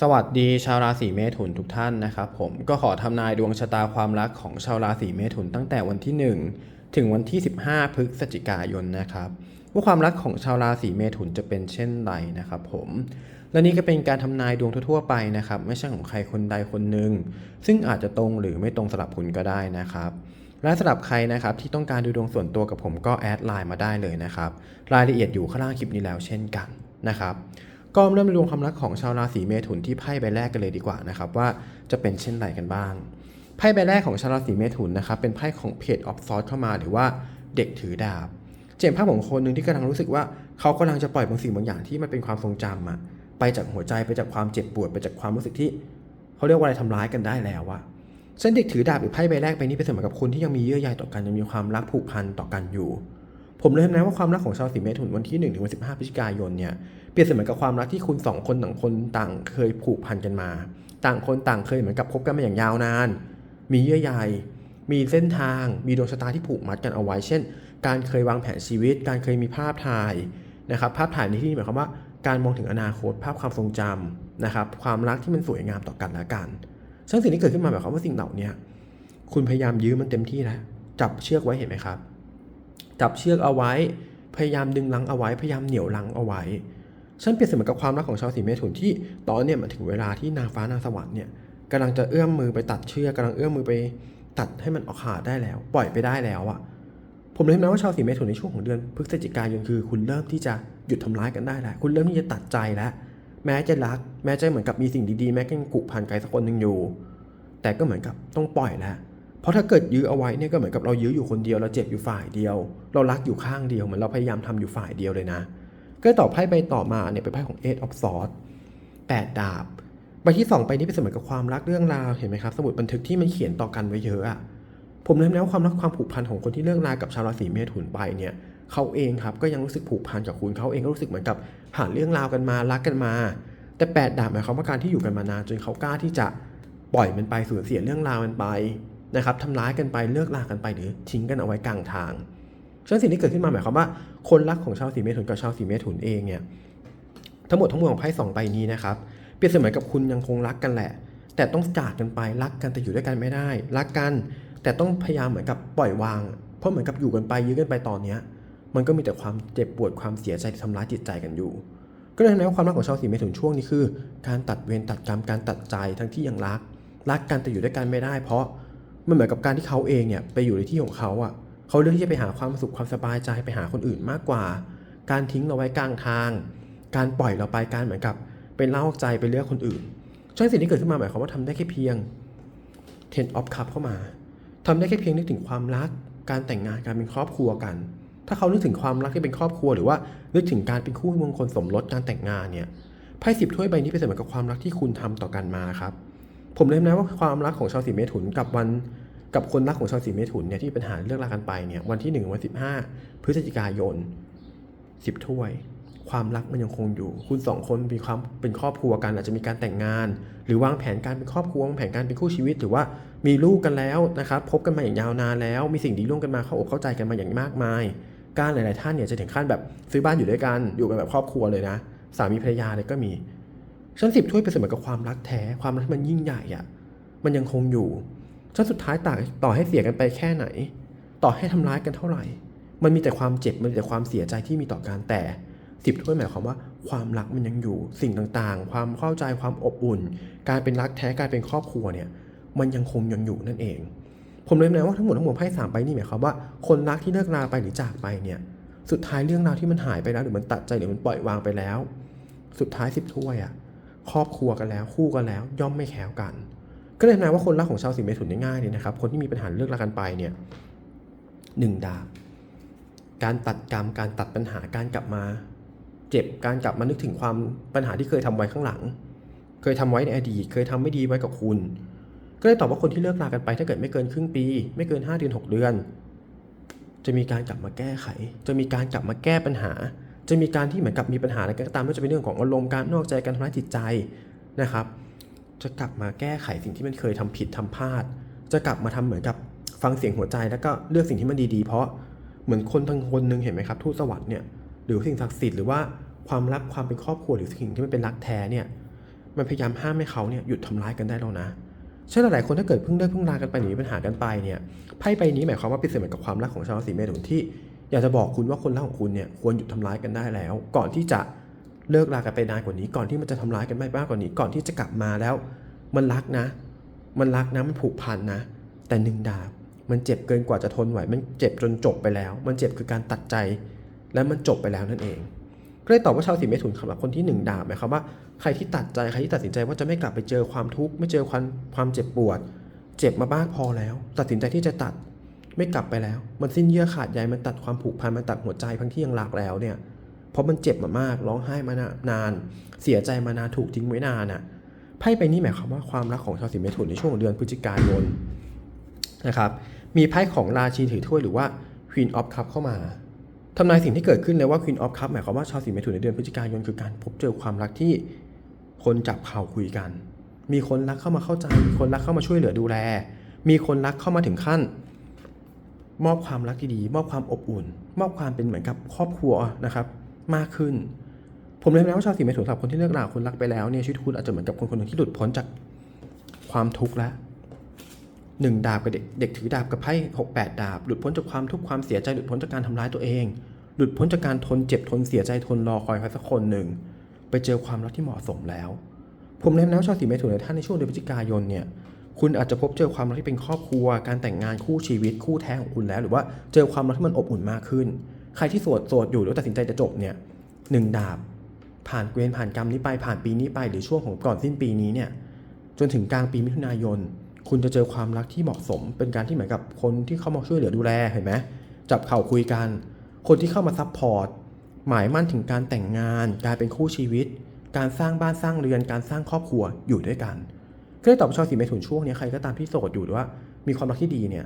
สวัสดีชาวราศีเมถุนทุกท่านนะครับผมก็ขอทำนายดวงชะตาความรักของชาวราศีเมถุนตั้งแต่วันที่ 1 ถึงวันที่ 15 พฤศจิกายนนะครับว่าความรักของชาวราศีเมถุนจะเป็นเช่นไรนะครับผมและนี่ก็เป็นการทำนายดวงทั่วๆไปนะครับ ไม่ใช่ของใครคนใดคนหนึ่งซึ่งอาจจะตรงหรือไม่ตรงสำหรับคุณก็ได้นะครับและสำหรับใครนะครับที่ต้องการดูดวงส่วนตัวกับผมก็แอดไลน์มาได้เลยนะครับรายละเอียดอยู่ข้างล่างคลิปนี้แล้วเช่นกันนะครับ ก็เริ่มดวงความรักของชาวราศีเมถุนที่ไพ่ใบแรกกันเลยดีกว่านะครับว่าจะเป็นเช่นไรกันบ้าง ไพ่ใบแรกของชาวราศีเมถุนนะครับเป็นไพ่ของเพจออฟซอร์เข้ามาหรือว่าเด็กถือดาบเจนภาพของคนหนึ่งที่กำลังรู้สึกว่าเขากำลังจะปล่อยบางสิ่งบางอย่างที่มันเป็นความทรงจำอะไปจากหัวใจไปจากความเจ็บปวดไปจากความรู้สึกที่เขาเรียกว่าอะไรทำร้ายกันได้แล้วอะเส้นเด็กถือดาบหรือไพ่ใบแรกไปนี้เป็นเสมือนกับคนที่ยังมีเยื่อใยต่อกันยังมีความรักผูกพันต่อกันอยู่ ผมเลยนะว่าความรักของชาวสีเมถุนวันที่1ถึงวัน15พฤศจิกายนเนี่ย เปรียบเสมือนกับความรักที่คุณสองคนต่างคนต่างเคยผูกพันกันมา ต่างคนต่างเคยเหมือนกับคบกันมาอย่างยาวนาน มีเยื่อใยมีเส้นทาง มีดวงชะตาที่ผูกมัดกันเอาไว้ เช่น การเคยวางแผนชีวิต การเคยมีภาพถ่ายนะครับ ภาพถ่ายในที่นี้หมายความว่าการมองถึงอนาคต ภาพความทรงจำนะครับ ความรักที่มันสวยงามต่อกันและกันซึ่งสิ่งที่เกิดขึ้นมาหมายความว่าสิ่งเหล่านี้คุณพยายามยื้อมันเต็มที่แล้ว จับเชือกไว้เห็นไหมครับ จับเชือกเอาไว้ พยายามดึงลังเอาไว้ พยายามเหนี่ยวลังเอาไว้ ฉันเปรียบเสมือนกับความรักของชาวสีเมถุนที่ตอนเนี่ยมันถึงเวลาที่นางฟ้านางสวรรค์เนี่ยกำลังจะเอื้อมมือไปตัดเชือกกำลังเอื้อมมือไปตัดให้มันออกขาดได้แล้ว ปล่อยไปได้แล้วอะผมเลยนนะว่าชาวสีเมถุนในช่วงของเดือนพฤศจิกายนคือ คุณเริ่มที่จะหยุดทำร้ายกันได้แล้วคุณเริ่มที่จะตัดใจแล้ว แม้จะรัก แม้จะเหมือนกับมีสิ่งดีๆ แม้ก็ยังกุพันใครสักคนหนึ่งอยู่ แต่ก็เหมือนกับต้องปล่อยแล้วเพราะถ้าเกิดยื้อเอาไว้เนี่ยก็เหมือนกับเรายื้ออยู่คนเดียวเราเจ็บอยู่ฝ่ายเดียว เรารักอยู่ข้างเดียวเหมือนเราพยายามทำอยู่ฝ่ายเดียวเลยนะ ก็ต่อไพ่ใบต่อมาเนี่ยเป็นไพ่ของ Eight of Swords แปดดาบใบที่สองไปนี้เป็นเสมือนกับความรักเรื่องราวเห็นไหมครับ สมุดบันทึกที่มันเขียนต่อกันไว้เยอะอะผมเลยนะว่าความรักความผูกพันของคนที่เลิกลากับชาวราศีเมถุนไปเนี่ยเขาเองครับก็ยังรู้สึกผูกพันกับคุณเขาเองก็รู้สึกเหมือนกับผ่านเรื่องราวกันมารักกันมา แต่แปดดาบหมายความว่าการที่อยู่กันมานานจนเขากล้าที่จะปล่อยมันไปสูญเสียเรื่องราวมันไปนะครับทำร้ายกันไปเลิกลากันไปหรือทิ้งกันเอาไว้กลางทาง ฉะนั้นสิ่งที่เกิดขึ้นมาหมายความว่า คนรักของชาวสีเมถุนกับชาวสีเมถุนเองเนี่ยทั้งหมดทั้งมวลของไพ่สองใบนี้นะครับเปรียบเสมือนกับคุณยังคงรักกันแหละ แต่ต้องจากกันไปรักกันแต่อยู่ด้วยกันไม่ได้ รักกัน แต่ต้องพยายามเหมือนกับปล่อยวาง เพราะเหมือนกับอยู่กันไปยื้อกันไปตอนเนี้ยมันก็มีแต่ความเจ็บปวดความเสียใจที่ทำร้ายจิตใจกันอยู่ ก็เลยทำให้ความรักของชาวสีเมถุนช่วงนี้คือ การตัดเวรตัดกรรมการตัดใจทั้งที่ยังรัก รักกันแต่อยู่ด้วยกันไม่ได้ เพราะมันเหมือนกับการที่เขาเองเนี่ยไปอยู่ในที่ของเขาอะ เขาเลือกที่จะไปหาความสุขความสบายใจไปหาคนอื่นมากกว่า การทิ้งเราไว้กลางทาง การปล่อยเราไปการเหมือนกับเป็นเล่าใจไปเลือกคนอื่นฉะนั้นสิ่งที่เกิดขึ้นมาหมายความว่าทำได้แค่เพียง ten of cup เข้ามาทำได้แค่เพียงนึกถึงความรัก การแต่งงานการเป็นครอบครัวกัน ถ้าเขานึกถึงความรักที่เป็นครอบครัว หรือว่านึกถึงการเป็นคู่มงคลสมรสการแต่งงานเนี่ยไพ่สิบถ้วยใบนี้เป็นเหมือนกับความรักที่คุณทำต่อกันมาครับผมเลยนะว่าความรักของชาวสีเมถุนกับวัน กับคนรักของชาวสีเมถุนเนี่ยที่ปัญหาเลิกลากันไปเนี่ยวันที่ 1 วัน 15 พฤศจิกายน 10 ถ้วย ความรักมันยังคงอยู่ คุณสองคนมีความเป็นครอบครัวกันอาจจะมีการแต่งงาน หรือวางแผนการเป็นครอบครัววางแผนการเป็นคู่ชีวิตหรือว่ามีลูกกันแล้วนะครับพบกันมาอย่างยาวนานแล้ว มีสิ่งดีร่วมกันมาเข้าอกเข้าใจกันมาอย่างมากมาย การหลาย ๆ ท่านเนี่ยจะถึงขั้นแบบซื้อบ้านอยู่ด้วยกันอยู่กันแบบครอบครัวเลยนะสามีภรรยาเลยก็มีชั้นสิบถ้วยเป็นเสมือนกับความรักแท้ความรักมันยิ่งใหญ่อะมันยังคงอยู่ ชั้นสุดท้ายต่างต่อให้เสียกันไปแค่ไหน ต่อให้ทำร้ายกันเท่าไหร่ มันมีแต่ความเจ็บมันมีแต่ความเสียใจที่มีต่อกันแต่สิบถ้วยหมายความว่าความรักมันยังอยู่สิ่งต่างๆ ความเข้าใจความอบอุ่น การเป็นรักแท้การเป็นครอบครัวเนี่ยมันยังคงยังอยู่นั่นเอง ผมเลยนะว่าทั้งหมดทั้งมวลไพ่สามใบนี่หมายความว่าคนรักที่เลิกลาไปหรือจากไปเนี่ยสุดท้ายเรื่องราวที่มันหายไปแล้วหรือมันตัดใจหรือมันปล่อยวางไปแล้ว สุดท้ายสิบถ้วยอะครอบครัวกันแล้วคู่กันแล้ว ย่อมไม่แคล้วกัน ก็เลยนะว่าคนรักของชาวสีเมถุนง่ายๆเลยนะครับคนที่มีปัญหาเลิกลากันไปเนี่ยหนึ่งดาบการตัดกรรมการตัดปัญหาการกลับมา เจ็บการกลับมานึกถึงความปัญหาที่เคยทำไว้ข้างหลัง เคยทำไว้ในอดีต เคยทำไม่ดีไว้กับคุณ ก็เลยตอบว่าคนที่เลิกลากันไป ถ้าเกิดไม่เกินครึ่งปี ไม่เกิน 5 เดือน 6 เดือน จะมีการกลับมาแก้ไข จะมีการกลับมาแก้ปัญหา จะมีการที่เหมือนกับมีปัญหาอะไรก็ตามไม่ว่าจะเป็นเรื่องของอารมณ์การนอกใจการทำร้ายจิตใจนะครับ จะกลับมาแก้ไขสิ่งที่มันเคยทำผิดทำพลาด จะกลับมาทำเหมือนกับฟังเสียงหัวใจแล้วก็เลือกสิ่งที่มันดีๆ เพราะเหมือนคนทั้งคนหนึ่งเห็นไหมครับทูตสวรรค์เนี่ยหรือสิ่งศักดิ์สิทธิ์หรือว่าความรักความเป็นครอบครัวหรือสิ่งที่มันเป็นรักแท้เนี่ยมันพยายามห้ามให้เขาเนี่ยหยุดทำร้ายกันได้แล้วนะเช่นหลายคนถ้าเกิดเพิ่งเลิกเพิ่งลากันไปหนีปัญหากันไปเนี่ยไพ่ใบนี้หมายความว่าเป็นเสมือนกับความรักของชาวราศีเมถุนที่ อยากจะบอกคุณว่าคนรักของคุณเนี่ยควรหยุดทำร้ายกันได้แล้ว ก่อนที่จะ เลิกลากันไปนานกว่านี้ก่อนที่มันจะทำร้ายกันไม่มากกว่านี้ ก่อนที่จะกลับมาแล้ว มันรักนะ มันรักนะมันผูกพันนะ แต่หนึ่งดาบมันเจ็บเกินกว่าจะทนไหว มันเจ็บจนจบไปแล้ว มันเจ็บคือการตัดใจ และมันจบไปแล้วนั่นเอง ก็เลยตอบว่าชาวสีเมถุนสำหรับคนที่หนึ่งดาบหมายความว่าใครที่ตัดใจใครที่ตัดสินใจว่าจะไม่กลับไปเจอความทุกข์ไม่เจอความความเจ็บปวด เจ็บมาบ้างพอแล้ว ตัดสินใจที่จะตัดไม่กลับไปแล้ว มันสิ้นเยื่อขาดใยมันตัดความผูกพันมันตัดหัวใจพังที่ยังรักแล้วเนี่ย เพราะมันเจ็บมามาก ร้องไห้มานาน เสียใจมานานถูกทิ้งไว้นานอะไพ่ใบนี้หมายความว่าความรักของชาวสิงห์เมถุนในช่วงเดือนพฤศจิกายนนะครับ มีไพ่ของราชีถือถ้วยหรือว่า Queen of Cup เข้ามาทำนายสิ่งที่เกิดขึ้นเลยว่า Queen of Cup หมายความว่าชาวสิงห์เมถุนในเดือนพฤศจิกายนคือการพบเจอความรักที่คนจับเข่าคุยกัน มีคนรักเข้ามาเข้าใจ มีคนรักเข้ามาช่วยเหลือดูแล มีคนรักเข้ามาถึงขั้น มอบความรักที่ดีมอบความอบอุ่น มอบความเป็นเหมือนกับครอบครัวนะครับ มากขึ้น ผมเลยนะว่าชาวสีเมถุนสำหรับคนที่เลิกราคนรักไปแล้วเนี่ยชีวิตคุณอาจจะเหมือนกับคนคนหนึ่งที่หลุดพ้นจากความทุกข์แล้วหนึ่งดาบกับเด็กเด็กถือดาบกับไพ่หกแปดดาบ หลุดพ้นจากความทุกข์ความเสียใจหลุดพ้นจากการทำร้ายตัวเอง หลุดพ้นจากการทนเจ็บทนเสียใจทนรอคอยใครสักคนหนึ่งไปเจอความรักที่เหมาะสมแล้ว ผมเลยนะว่าชาวสีเมถุนในท่านในช่วงเดือนพฤศจิกายนเนี่ยคุณอาจจะพบเจอความรักที่เป็นครอบครัว การแต่งงานคู่ชีวิตคู่แท้ของคุณแล้ว หรือว่าเจอความรักที่มันอบอุ่นมากขึ้น ใครที่โสดโสดอยู่หรือตัดสินใจจะจบเนี่ยหนึ่งดาบ ผ่านเกณฑ์ผ่านกรรมนี้ไปผ่านปีนี้ไป หรือช่วงของก่อนสิ้นปีนี้เนี่ยจนถึงกลางปีมิถุนายน คุณจะเจอความรักที่เหมาะสม เป็นการที่เหมือนกับคนที่เข้ามาช่วยเหลือดูแลเห็นไหมจับเข่าคุยกัน คนที่เข้ามาซัพพอร์ตหมายมั่นถึงการแต่งงาน การเป็นคู่ชีวิต การสร้างบ้านสร้างเรือน การสร้างครอบครัวอยู่ด้วยกันก็เลยตอบชาวสีเมถุนช่วงนี้ใครก็ตามที่โสดอยู่หรือว่า มีความรักที่ดีเนี่ย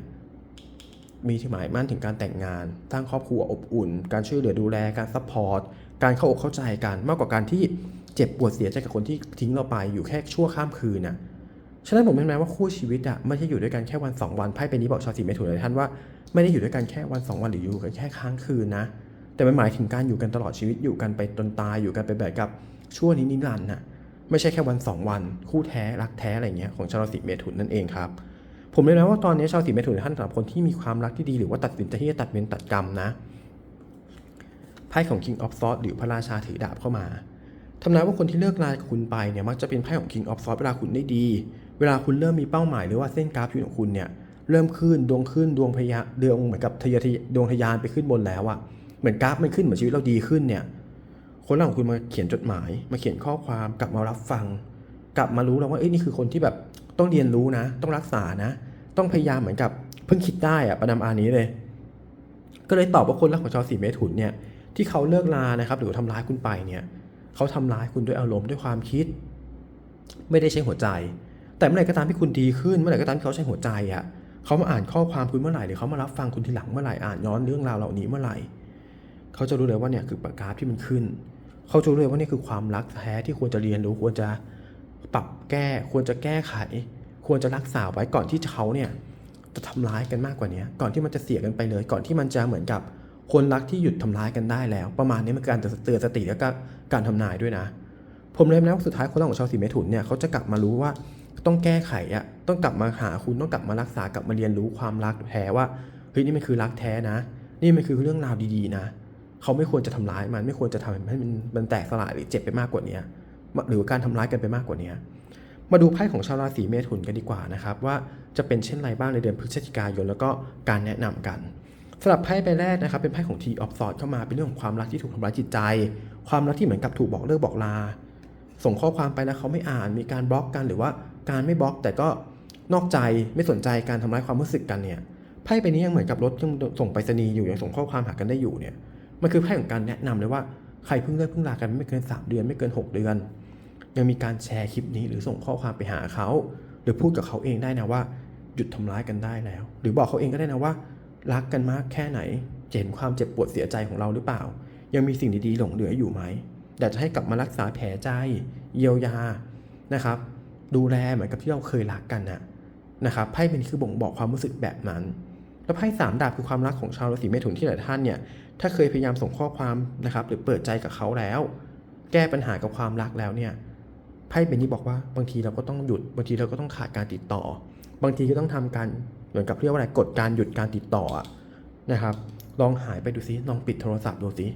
มีที่หมายมั่นถึงการแต่งงานสร้างครอบครัวอบอุ่น การช่วยเหลือดูแลการซัพพอร์ตการเข้าอกเข้าใจกันมากกว่าการที่เจ็บปวดเสียใจกับคนที่ทิ้งเราไปอยู่แค่ชั่วข้ามคืนน่ะฉะนั้นผมเป็นแม้ว่าคู่ชีวิตอะไม่ใช่อยู่ด้วยกันแค่วันสองวันไพ่เป็นนี้บอกชาวสีเมถุนเลยท่านว่าไม่ได้อยู่ด้วยกันแค่วันสองวันหรืออยู่กันแค่ค้างคืนนะ แต่มันหมายถึงการอยู่กันตลอดชีวิตอยู่กันไปจนตายอยู่กันไปแบบกับชั่วนินิรันดร์น่ะไม่ใช่แค่วันสองวัน คู่แท้รักแท้อะไรเงี้ยของชาวราศีเมถุนนั่นเองครับ ผมเลยนะว่าตอนนี้ชาวราศีเมถุนท่านสำหรับคนที่มีความรักที่ดีหรือว่าตัดสินใจที่จะตัดเวรตัดกรรมนะไพ่ของ King of Swords หรือพระราชาถือดาบเข้ามาทำนายว่าคนที่เลิกลาคุณไปเนี่ยมักจะเป็นไพ่ของ King of Swords เวลาคุณได้ดี เวลาคุณเริ่มมีเป้าหมายหรือว่าเส้นกราฟชีวิตของคุณเนี่ยเริ่มขึ้นดวงขึ้นดวงพยาเดวงเหมือนกับทะยทดวงทะยานไปขึ้นบนแล้วอะเหมือนกราฟมันขึ้นเหมือนชีวิตเราดีขึ้นเนี่ยคนหลังคุณมาเขียนจดหมาย มาเขียนข้อความกลับมารับฟัง กลับมารู้แล้วว่าเอ้ยนี่คือคนที่แบบต้องเรียนรู้นะ ต้องรักษานะ ต้องพยายามเหมือนกับเพิ่งคิดได้อะประนามอานี้เลย ก็เลยตอบว่าคนรักของชาวสีเมถุนเนี่ยที่เขาเลิกลานะครับหรือทำร้ายคุณไปเนี่ยเขาทำร้ายคุณด้วยอารมณ์ด้วยความคิด ไม่ได้ใช้หัวใจ แต่เมื่อไหร่ก็ตามที่คุณดีขึ้นเมื่อไหร่ก็ตามที่เขาใช้หัวใจอะเขามาอ่านข้อความคุณเมื่อไหร่หรือเขามารับฟังคุณทีหลังเมื่อไหร่อ่านย้อนเรื่องราวเหล่านี้เมื่อไหร่เขาจะรู้เลยว่าเนี่ยคือปากกาฟที่มันขึ้น เขาจะรู้เลยว่านี่คือความรักแท้ที่ควรจะเรียนรู้ควรจะปรับแก้ควรจะแก้ไข ควรจะรักษาไว้ก่อนที่เขาเนี่ยจะทำร้ายกันมากกว่านี้ก่อนที่มันจะเสียกันไปเลย ก่อนที่มันจะเหมือนกับคนรักที่หยุดทำร้ายกันได้แล้ว ประมาณนี้มันคือการเตือนสติแล้วก็การทำนายด้วยนะ ผมเลยนะว่าสุดท้ายคนรักของชาวสีเมถุนเนี่ยเขาจะกลับมารู้ว่าต้องแก้ไขอะต้องกลับมาหาคุณต้องกลับมารักษากลับมาเรียนรู้ความรักแท้ว่าเฮ้ยนี่มันคือรักแท้นะ นี่มันคือเรื่องราวดีๆนะเขาไม่ควรจะทำร้ายมันไม่ควรจะทำให้มันมันแตกสลายหรือเจ็บไปมากกว่านี้หรือการทำร้ายกันไปมากกว่านี้ มาดูไพ่ของชาวราศีเมถุนกันดีกว่านะครับว่าจะเป็นเช่นไรบ้างในเดือนพฤศจิกายน แล้วก็การแนะนำกันสำหรับไพ่ใบแรกนะครับเป็นไพ่ของ T of Swords เข้ามาเป็นเรื่องของความรักที่ถูกทำร้ายจิตใจ ความรักที่เหมือนกับถูกบอกเลิกบอกลา ส่งข้อความไปแล้วเขาไม่อ่านมีการบล็อกกันหรือว่าการไม่บล็อก แต่ก็นอกใจไม่สนใจการทำร้ายความรู้สึกกันเนี่ยไพ่ใบนี้ยังเหมือนกับรถยังส่งไปรษณีย์อยู่ยังส่งข้อความหากันได้อยู่เนี่ยมันคือไพ่ของการแนะนำเลยว่าใครเพิ่งเลิกเพิ่งลากันไม่เกิน 3 เดือนไม่เกิน 6 เดือน ยังมีการแชร์คลิปนี้หรือส่งข้อความไปหาเขา หรือพูดกับเขาเองได้นะว่า หยุดทำร้ายกันได้แล้ว หรือบอกเขาเองก็ได้นะว่า รักกันมากแค่ไหนจะเห็นความเจ็บปวดเสียใจของเราหรือเปล่า ยังมีสิ่งดีๆหลงเหลืออยู่ไหมอยากจะให้กลับมารักษาแผลใจเยียวยานะครับ ดูแลเหมือนกับที่เราเคยรักกันนะนะครับไพ่เป็นคือบ่งบอกความรู้สึกแบบนั้นแล้วไพ่สามดาบคือความรักของชาวราศีเมถุนที่หลายท่านเนี่ยถ้าเคยพยายามส่งข้อความนะครับหรือเปิดใจกับเขาแล้ว แก้ปัญหากับความรักแล้วเนี่ย ไพ่เป็นนี้บอกว่าบางทีเราก็ต้องหยุดบางทีเราก็ต้องขาดการติดต่อ บางทีก็ต้องทำการเหมือนกับเรียกว่าอะไรกดการหยุดการติดต่อนะครับ ลองหายไปดูซิลองปิดโทรศัพท์ดูซิ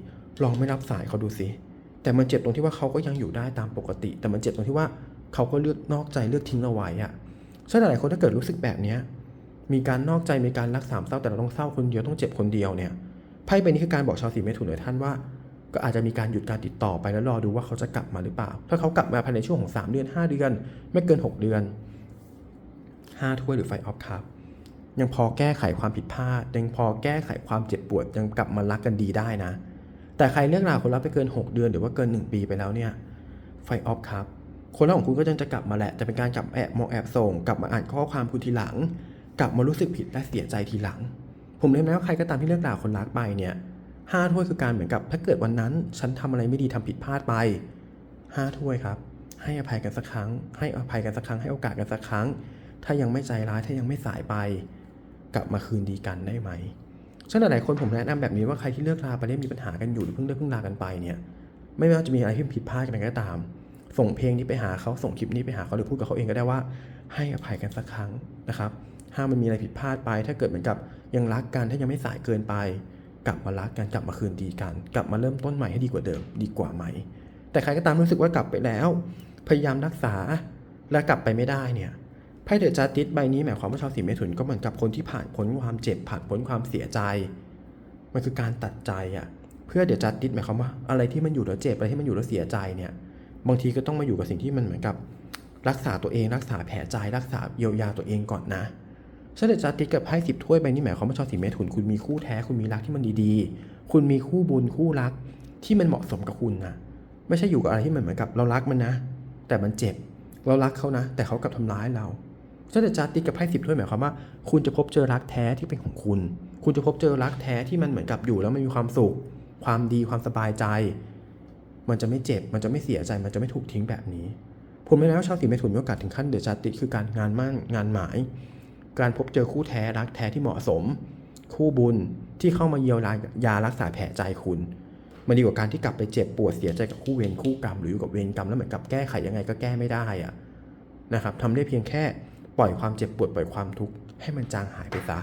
ลองไม่รับสายเขาดูซิแต่มันเจ็บตรงที่ว่าเขาก็ยังอยู่ได้ตามปกติ แต่มันเจ็บตรงที่ว่าเขาก็เลือกนอกใจเลือกทิ้งเราไว้อะฉะนั้นหลายคนถ้าเกิดรู้สึกแบบเนี้ยมีการนอกใจมีการรักสามเศร้าแต่เราต้องเศร้าคนเดียวต้องเจ็บคนเดียวเนี่ยไพ่ใบนี้คือการบอกชาวสีเมถุนเลยท่านว่า ก็อาจจะมีการหยุดการติดต่อไปแล้วรอดูว่าเขาจะกลับมาหรือเปล่า ถ้าเขากลับมาภายในช่วงของ 3 เดือน 5 เดือน ไม่เกิน 6 เดือน 5 ถ้วยหรือไฟออฟครับยังพอแก้ไขความผิดพลาด ยังพอแก้ไขความเจ็บปวดยังกลับมารักกันดีได้นะ แต่ใครเลิกราคนรักไปเกิน 6 เดือนหรือว่าเกิน 1 ปีไปแล้วเนี่ยไฟออฟครับคนรักของคุณก็ยังจะกลับมาแหละจะเป็นการกลับแอบมองแอบส่ง กลับมาอ่านข้อความคุณทีหลัง กลับมารู้สึกผิดและเสียใจทีหลัง ผมเลยนะว่าใครก็ตามที่เลิกราคนรักไปเนี่ย ห้าถ้วยคือการเหมือนกับ ถ้าเกิดวันนั้น ฉันทำอะไรไม่ดีทำผิดพลาดไปห้าถ้วยครับ ให้อภัยกันสักครั้ง ให้อภัยกันสักครั้งให้โอกาสกันสักครั้ง ถ้ายังไม่ใจร้ายถ้ายังไม่สายไป กลับมาคืนดีกันได้ไหมฉะนั้นหลายคนผมแนะนำแบบนี้ว่าใครที่เลิกราไปแล้วมีปัญหากันอยู่หรือเพิ่งเลิกเพิ่งลากันไปเนี่ย ไม่ว่าจะมีอะไรที่ผิดพลาดกันก็ตาม ส่งเพลงนี้ไปหาเขาส่งคลิปนี้ไปหาเขาหรือพูดกับเขาเองก็ได้ว่า ให้อภัยกันสักครั้งนะครับถ้ามันมีอะไรผิดพลาดไป ถ้าเกิดเหมือนกับยังรักกันถ้ายังไม่สายเกินไป กลับมารักกันกลับมาคืนดีกัน กลับมาเริ่มต้นใหม่ให้ดีกว่าเดิมดีกว่าไหม แต่ใครก็ตามรู้สึกว่ากลับไปแล้ว พยายามรักษาและกลับไปไม่ได้เนี่ยไพ่เดอะจัสติสใบนี้หมายความว่าชาวสีเมถุนก็เหมือนกับคนที่ผ่านพ้นความเจ็บผ่านพ้นความเสียใจ มันคือการตัดใจอะเพื่อเดี๋ยวจัดติดหมายความว่าอะไรที่มันอยู่แล้วเจ็บอะไรที่มันอยู่แล้วเสียใจเนี่ยบางทีก็ต้องมาอยู่กับสิ่งที่มันเหมือนกับ รักษาตัวเองรักษาแผลใจรักษาเยียวยาตัวเองก่อนนะ เช่นเดยจัดติดกับไพ่สิบถ้วยใบนี้หมายความว่าชาวสีเมถุนคุณมีคู่แท้คุณมีรักที่มันดีๆ คุณมีคู่บุญคู่รักที่มันเหมาะสมกับคุณนะไม่ใช่อยู่กับอะไรที่มันเหมือนกับเรารักมันนะ แต่มันเจ็บเรารักเขานะ แต่เขากลับทำร้ายเราเจ้าเดจัดติดกับไพ่สิบถ้วยหมายความว่า คุณจะพบเจอรักแท้ที่เป็นของคุณ คุณจะพบเจอรักแท้ที่มันเหมือนกับอยู่แล้วมันมีความสุข ความดีความสบายใจ มันจะไม่เจ็บ มันจะไม่เสียใจ มันจะไม่ถูกทิ้งแบบนี้ผมไม่แล้วชาวสีเมถุนมีโอกาสถึงขั้นเดจัดติดคือการงานมั่นงานหมาย การพบเจอคู่แท้รักแท้ที่เหมาะสม คู่บุญที่เข้ามาเยียวยายารักษาแผลใจคุณ มันดีกว่าการที่กลับไปเจ็บปวดเสียใจกับคู่เวรคู่กรรมหรืออยู่กับเวรกรรมแล้วเหมือนกับแก้ไขยังไงก็แก้ไม่ได้อะนะครับทำได้เพียงแค่ปล่อยความเจ็บปวดปล่อยความทุกข์ให้มันจางหายไปซะ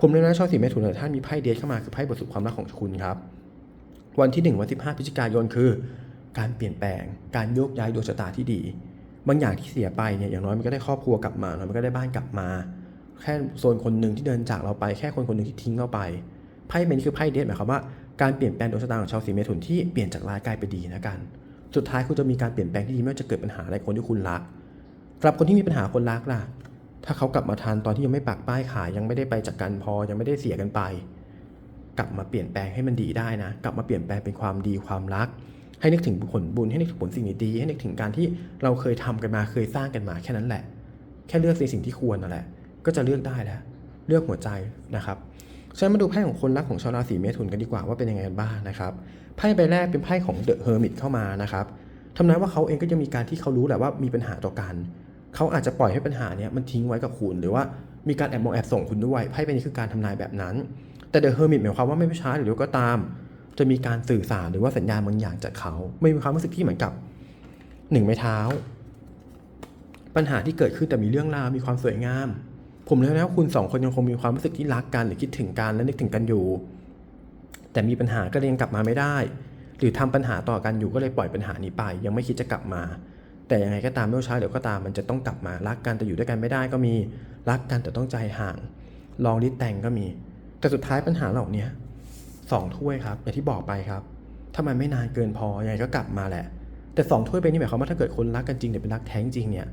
ผมเลยนะชอบสีเมถุนเลยท่านมีไพ่เดทเข้ามาคือไพ่บทสรุปความรักของคุณครับ วันที่1วันที่5พฤศจิกายนคือ การเปลี่ยนแปลง การโยกย้ายดวงชะตาที่ดี บางอย่างที่เสียไปเนี่ยอย่างน้อยมันก็ได้ครอบครัวกลับมาอย่างน้อมันก็ได้บ้านกลับมา แค่โซนคนหนึ่งที่เดินจากเราไปแค่คนคนหนึ่งที่ทิ้งเราไปไพ่ใบนี้คือไพ่เดทหมายความว่าการเปลี่ยนแปลงดวงชะตาของชาวสีเมถุนที่เปลี่ยนจากร้ายกลายเป็นดีนะกัน สุดท้ายคุณจะมีการเปลี่ยนแปลงที่ดีไม่ว่าจะเกิดปัญหาอะไรคนที่คุณรักสำหรับคนที่มีปัญหาคนรักล่ะ ถ้าเขากลับมาทันตอนที่ยังไม่ปักป้ายขายยังไม่ได้ไปจากกันพอยังไม่ได้เสียกันไป กลับมาเปลี่ยนแปลงให้มันดีได้นะ กลับมาเปลี่ยนแปลงเป็นความดีความรัก ให้นึกถึงผลบุญให้นึกถึงผลสิ่งดีให้นึกถึงการที่เราเคยทำกันมาเคยสร้างกันมาแค่นั้นแหละ แค่เลือกในสิ่งที่ควรนั่นแหละ ก็จะเลือกได้แล้วเลือกหัวใจนะครับฉะนั้นมาดูไพ่ของคนรักของชาวราศีเมถุนกันดีกว่าว่าเป็นยังไงกันบ้างนะครับไพ่ใบแรกเป็นไพ่ของเดอะเฮอร์มิตเข้ามานะครับทำนายว่าเขาเองก็จะมีการที่เขารู้แหละว่ามีปัญหาต่อกัน เขาอาจจะปล่อยให้ปัญหาเนี้ยมันทิ้งไว้กับคุณหรือว่ามีการแอบมองแอบส่งคุณด้วยไพ่ใบนี้คือการทำนายแบบนั้น แต่เดอะเฮอร์มิตหมายความว่าไม่ช้าหรือเร็วก็ตาม จะมีการสื่อสารหรือว่าสัญญาณบางอย่างจากเขาไม่มีความรู้สึกที่เหมือนกับหนึ่งไม้เท้า ปัญหาที่เกิดขึ้นแต่มีเรื่องราวมีความสวยงาม ผมเลยนะคุณสองคนยังคงมีความรู้สึกที่รักกันหรือคิดถึงกันและนึกถึงกันอยู่ แต่มีปัญหาก็เลยยังกลับมาไม่ได้ หรือทำปัญหาต่อกันอยู่ก็เลยปล่อยปัญหานี้ไป ยังไม่คิดจะกลับมา แต่ยังไงก็ตามไม่ว่าช้าเดี๋ยวก็ตามมันจะต้องกลับมารักกันแต่อยู่ด้วยกันไม่ได้ก็มีรักกันแต่ต้องใจห่าง ลองริดแต่งก็มี แต่สุดท้ายปัญหาเหล่านี้สองถ้วยครับอย่างที่บอกไปครับถ้ามันไม่นานเกินพอยังไงก็กลับมาแหละ แต่สองถ้วยไปนี่หมายความว่าถ้าเกิดคนรักกันจริงเนี่ยเป็นรักแท้จริงเนี่ย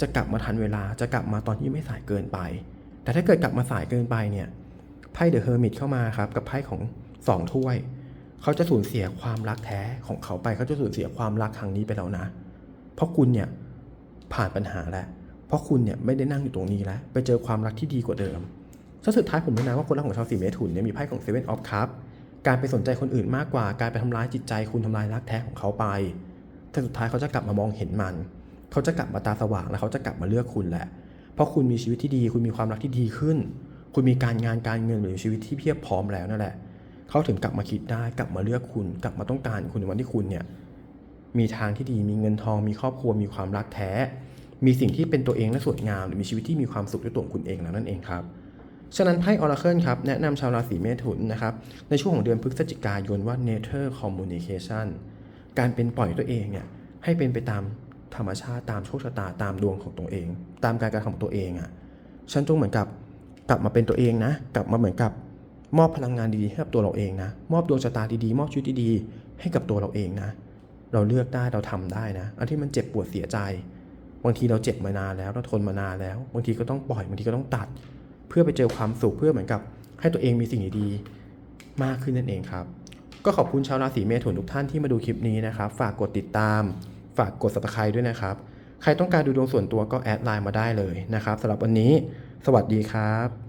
จะกลับมาทันเวลาจะกลับมาตอนที่ไม่สายเกินไป แต่ถ้าเกิดกลับมาสายเกินไปเนี่ยไพ่เดอะเฮอร์มิตเข้ามาครับกับไพ่ของสองถ้วย เขาจะสูญเสียความรักแท้ของเขาไปเขาจะสูญเสียความรักครั้งนี้ไปแล้วนะ เพราะคุณเนี่ยผ่านปัญหาแล้วเพราะคุณเนี่ยไม่ได้นั่งอยู่ตรงนี้แล้วไปเจอความรักที่ดีกว่าเดิมสุดท้ายผมแนะนำว่าคนรักของชาวสีเมถุนเนี่ยมีไพ่ของเซเว่นออฟคัพการไปสนใจคนอื่นมากกว่า การไปทำร้ายจิตใจคุณทำลายรักแท้ของเขาไปแต่สุดท้ายเขาจะกลับมามองเห็นมัน เขาจะกลับมาตาสว่างแล้วเขาจะกลับมาเลือกคุณแหละ เพราะคุณมีชีวิตที่ดี คุณมีความรักที่ดีขึ้น คุณมีการงานการเงินหรือชีวิตที่เพียบพร้อมแล้วนั่นแหละ เขาถึงกลับมาคิดได้ กลับมาเลือกคุณ กลับมาต้องการคุณในวันที่คุณเนี่ยมีทางที่ดี มีเงินทอง มีครอบครัว มีความรักแท้ มีสิ่งที่เป็นตัวเองและสวยงาม หรือมีชีวิตที่มีความสุขด้วยตัวคุณเองแล้วนั่นเองครับฉะนั้นไพ่ออราเคิลครับแนะนำชาวราศีเมถุนนะครับในช่วงของเดือนพฤศจิกายนว่า nature communication การเป็นปล่อยตัวเองเนี่ยให้เป็นไปตาม ธรรมชาติตามโชคชะตาตามดวงของตัวเอง ตามการกระทำของตัวเองอะ่ะฉันจงเหมือนกับกลับมาเป็นตัวเองนะ กลับมาเหมือนกับมอบพลังงานดีๆให้กับตัวเราเองนะ มอบดวงชะตาดีๆ มอบชีวิตดีๆ ให้กับตัวเราเองนะ เราเลือกได้เราทำได้นะอันที่มันเจ็บปวดเสียใจ บางทีเราเจ็บมานานแล้วเราทนมานานแล้ว บางทีก็ต้องปล่อยบางทีก็ต้องตัด เพื่อไปเจอความสุขเพื่อเหมือนกับ ให้ตัวเองมีสิ่งดีๆมากขึ้นนั่นเองครับ ก็ขอบคุณชาวราศีเมถุนทุกท่านที่มาดูคลิปนี้นะครับ ฝากกดติดตาม ฝากกด subscribe ด้วยนะครับ ใครต้องการดูดวงส่วนตัวก็แอดไลน์มาได้เลยนะครับสำหรับวันนี้ สวัสดีครับ